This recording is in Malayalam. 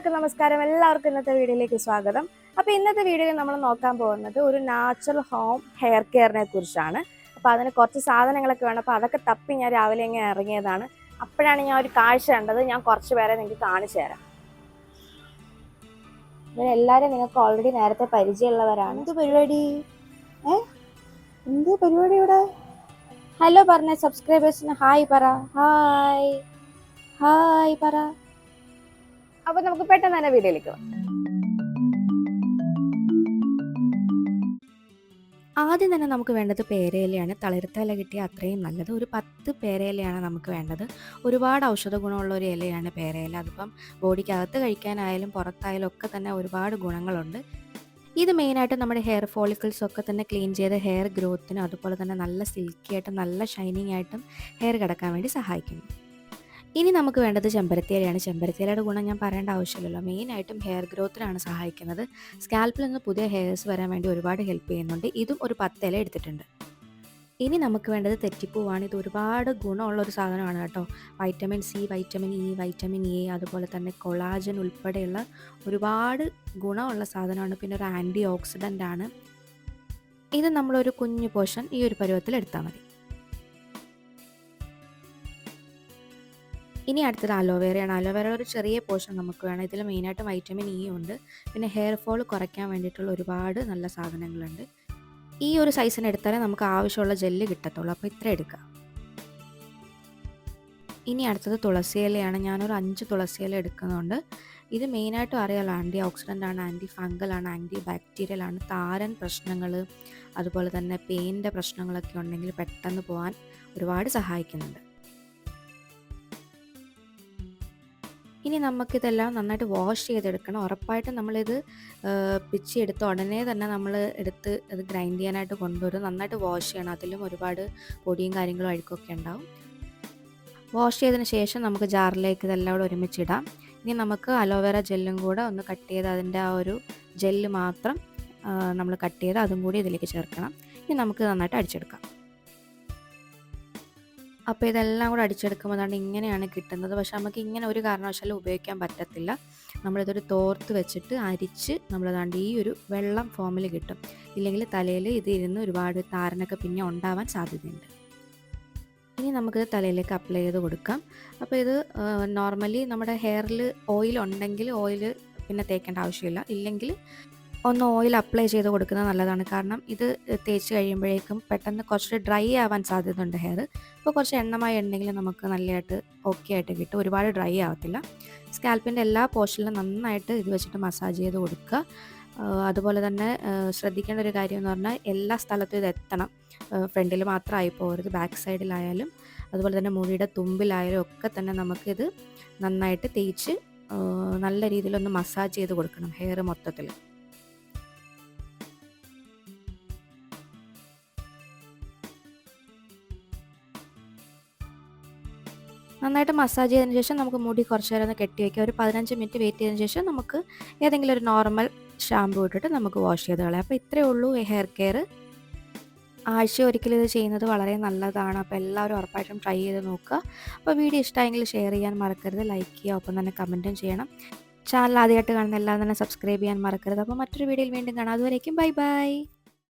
എല്ലാവർക്കും നമസ്കാരം. എല്ലാവർക്കും ഇന്നത്തെ വീഡിയോയിലേക്ക് സ്വാഗതം. അപ്പോൾ ഇന്നത്തെ വീഡിയോയിൽ നമ്മൾ നോക്കാൻ പോകുന്നത് ഒരു നാച്ചുറൽ ഹോം ഹെയർ കെയറിനെ കുറിച്ചാണ്. അപ്പോൾ അതിന് കുറച്ച് സാധനങ്ങളൊക്കെ വേണം. അപ്പോൾ അതൊക്കെ തപ്പി ഞാൻ രാവിലെ ഇങ്ങനെ ഇറങ്ങിയതാണ്. അപ്പോഴാണ് ഞാൻ ഒരു കാഴ്ച കണ്ടത്. ഞാൻ കുറച്ച് പേരെ നിങ്ങൾക്ക് കാണിച്ചു തരാം. ഇവരെല്ലാവരും നിങ്ങൾക്ക് ഓൾറെഡി നേരത്തെ പരിചയമുള്ളവരാണ്. എന്ത് പരിപാടി? ഏ? എന്ത് പരിപാടി ഇവിടെ? ഹലോ പറഞ്ഞ സബ്സ്ക്രൈബേഴ്സിന് ഹായ് പറ. ഹായ്. ഹായ് പറ. അപ്പൊ നമുക്ക് പെട്ടെന്ന് തന്നെ വീഡിയോയിലേക്ക് വരാം. ആദ്യം തന്നെ നമുക്ക് വേണ്ടത് പേരയിലയാണ്. തളിർത്തല കിട്ടിയ അത്രയും നല്ലത്. ഒരു പത്ത് പേരയിലയാണ് നമുക്ക് വേണ്ടത്. ഒരുപാട് ഔഷധ ഗുണമുള്ള ഒരു ഇലയാണ് പേരയില. അതിപ്പം ബോഡിക്കകത്ത് കഴിക്കാനായാലും പുറത്തായാലും ഒക്കെ തന്നെ ഒരുപാട് ഗുണങ്ങളുണ്ട്. ഇത് മെയിനായിട്ട് നമ്മുടെ ഹെയർ ഫോളിക്കിൾസ് ഒക്കെ തന്നെ ക്ലീൻ ചെയ്ത് ഹെയർ ഗ്രോത്തിനും അതുപോലെ തന്നെ നല്ല സിൽക്കി ആയിട്ടും നല്ല ഷൈനിങ് ആയിട്ടും ഹെയർ കിടക്കാൻ വേണ്ടി സഹായിക്കുന്നു. ഇനി നമുക്ക് വേണ്ടത് ചെമ്പരത്തിയിലയാണ്. ചെമ്പരത്തിയിലയുടെ ഗുണം ഞാൻ പറയേണ്ട ആവശ്യമില്ലല്ലോ. മെയിനായിട്ടും ഹെയർ ഗ്രോത്തിനാണ് സഹായിക്കുന്നത്. സ്കാൽപ്പിൽ നിന്ന് പുതിയ ഹെയർസ് വരാൻ വേണ്ടി ഒരുപാട് ഹെൽപ്പ് ചെയ്യുന്നുണ്ട്. ഇതും ഒരു പത്തില എടുത്തിട്ടുണ്ട്. ഇനി നമുക്ക് വേണ്ടത് തെറ്റിപ്പൂവാണ്. ഇത് ഒരുപാട് ഗുണമുള്ള ഒരു സാധനമാണ് കേട്ടോ. Vitamin C vitamin E vitamin A അതുപോലെ തന്നെ കൊളാജൻ ഉൾപ്പെടെയുള്ള ഒരുപാട് ഗുണമുള്ള സാധനമാണ്. പിന്നെ ഒരു ആന്റി ഓക്സിഡന്റ് ആണ്. ഇത് നമ്മളൊരു കുഞ്ഞു പോഷൻ ഈ ഒരു പരുവത്തിൽ എടുത്താൽ മതി. ഇനി അടുത്തത് അലോവേറയാണ് അലോവേറ ഒരു ചെറിയ പോർഷൻ നമുക്ക് വേണം. ഇതിൽ മെയിനായിട്ട് വൈറ്റമിൻ ഇ ഉണ്ട്. പിന്നെ ഹെയർ ഫോൾ കുറയ്ക്കാൻ വേണ്ടിയിട്ടുള്ള ഒരുപാട് നല്ല സാധനങ്ങളുണ്ട്. ഈ ഒരു സൈസിന് എടുത്താലേ നമുക്ക് ആവശ്യമുള്ള ജെല്ല് കിട്ടത്തുള്ളൂ. അപ്പോൾ ഇത്ര എടുക്കുക ഇനി അടുത്തത് തുളസിയിലയാണ് ഞാനൊരു അഞ്ച് തുളസിയില എടുക്കുന്നുണ്ട്. ഇത് മെയിനായിട്ടും അറിയാലോ ആന്റി ഓക്സിഡന്റ് ആണ് ആന്റി ഫംഗൽ ആണ് ആന്റി ബാക്ടീരിയൽ ആണ്. താരൻ പ്രശ്നങ്ങൾ അതുപോലെ തന്നെ പെയിന്റെ പ്രശ്നങ്ങളൊക്കെ ഉണ്ടെങ്കിൽ പെട്ടെന്ന് പോകാൻ ഒരുപാട് സഹായിക്കുന്നുണ്ട്. ഇനി നമുക്കിതെല്ലാം നന്നായിട്ട് വാഷ് ചെയ്തെടുക്കണം. ഉറപ്പായിട്ടും നമ്മളിത് പിച്ചി എടുത്ത ഉടനെ തന്നെ നമ്മൾ എടുത്ത് അത് ഗ്രൈൻഡ് ചെയ്യാനായിട്ട് കൊണ്ടുവരും. നന്നായിട്ട് വാഷ് ചെയ്യണം. അതിലും ഒരുപാട് പൊടിയും കാര്യങ്ങളും അഴുക്കൊക്കെ ഉണ്ടാവും. വാഷ് ചെയ്തതിന് ശേഷം നമുക്ക് ജാറിലേക്ക് ഇതെല്ലാം കൂടെ ഒരുമിച്ചിടാം ഇനി നമുക്ക് അലോവേറ ജെല്ലും കൂടെ ഒന്ന് കട്ട് ചെയ്ത് അതിന്റെ ആ ഒരു ജെല്ല് മാത്രം നമ്മൾ കട്ട് ചെയ്ത് അതും കൂടി ഇതിലേക്ക് ചേർക്കണം. ഇനി നമുക്ക് നന്നായിട്ട് അടിച്ചെടുക്കാം. അപ്പോൾ ഇതെല്ലാം കൂടെ അടിച്ചെടുക്കുമ്പോൾ അതാണ് ഇങ്ങനെയാണ് കിട്ടുന്നത്. പക്ഷെ നമുക്ക് ഇങ്ങനെ ഒരു കാരണവശാലും ഉപയോഗിക്കാൻ പറ്റത്തില്ല. നമ്മളിതൊരു തോർത്ത് വെച്ചിട്ട് അരിച്ച് നമ്മളതാണ്ട് ഈ ഒരു വെള്ളം ഫോമിൽ കിട്ടും. ഇല്ലെങ്കിൽ തലയിൽ ഇത് ഇരുന്ന് ഒരുപാട് താരനൊക്കെ പിന്നെ ഉണ്ടാവാൻ സാധ്യതയുണ്ട്. ഇനി നമുക്കിത് തലയിലേക്ക് അപ്ലൈ ചെയ്ത് കൊടുക്കാം. അപ്പോൾ ഇത് നോർമലി നമ്മുടെ ഹെയറിൽ ഓയിൽ ഉണ്ടെങ്കിൽ ഓയിൽ പിന്നെ തേക്കേണ്ട ആവശ്യമില്ല. ഇല്ലെങ്കിൽ ഒന്ന് ഓയിൽ അപ്ലൈ ചെയ്ത് കൊടുക്കുന്നത് നല്ലതാണ്. കാരണം ഇത് തേച്ച് കഴിയുമ്പോഴേക്കും പെട്ടെന്ന് കുറച്ച് ഡ്രൈ ആവാൻ സാധ്യതയുണ്ട് ഹെയർ അപ്പോൾ കുറച്ച് എണ്ണമായി ഉണ്ടെങ്കിൽ നമുക്ക് നല്ലതായിട്ട് ഓക്കെ ആയിട്ട് കിട്ടും. ഒരുപാട് ഡ്രൈ ആവത്തില്ല. സ്കാൽപ്പിന്റെ എല്ലാ പോർഷനിലും നന്നായിട്ട് ഇത് വെച്ചിട്ട് മസാജ് ചെയ്ത് കൊടുക്കുക. അതുപോലെ തന്നെ ശ്രദ്ധിക്കേണ്ട ഒരു കാര്യം എന്ന് പറഞ്ഞാൽ എല്ലാ സ്ഥലത്തും ഇത് എത്തണം. ഫ്രണ്ടിൽ മാത്രമായി പോകരുത്. ബാക്ക് സൈഡിലായാലും അതുപോലെ തന്നെ മുടിയുടെ തുമ്പിലായാലും ഒക്കെ തന്നെ നമുക്കിത് നന്നായിട്ട് തേച്ച് നല്ല രീതിയിലൊന്ന് മസാജ് ചെയ്ത് കൊടുക്കണം ഹെയർ മൊത്തത്തിൽ നന്നായിട്ട് മസാജ് ചെയ്തതിന് ശേഷം നമുക്ക് മുടി കുറച്ച് നേരം ഒന്ന് കെട്ടി വയ്ക്കുക ഒരു പതിനഞ്ച് മിനിറ്റ് വെയിറ്റ് ചെയ്തതിന് ശേഷം നമുക്ക് ഏതെങ്കിലും ഒരു നോർമൽ ഷാമ്പു ഇട്ടിട്ട് നമുക്ക് വാഷ് ചെയ്ത് കളയാം. അപ്പോൾ ഇത്രയേ ഉള്ളൂ ഹെയർ കെയർ ആഴ്ച ഒരിക്കലും ഇത് ചെയ്യുന്നത് വളരെ നല്ലതാണ്. അപ്പോൾ എല്ലാവരും ഉറപ്പായിട്ടും ട്രൈ ചെയ്ത് നോക്കുക. അപ്പോൾ വീഡിയോ ഇഷ്ടമായെങ്കിൽ ഷെയർ ചെയ്യാൻ മറക്കരുത്. ലൈക്ക് ചെയ്യുക ഒപ്പം തന്നെ കമന്റും ചെയ്യണം. ചാനൽ ആദ്യമായിട്ട് കാണുന്ന എല്ലാവരും തന്നെ സബ്സ്ക്രൈബ് ചെയ്യാൻ മറക്കരുത്. അപ്പോൾ മറ്റൊരു വീഡിയോയിൽ വീണ്ടും കാണാം. അതുവരേക്കും ബൈ ബൈ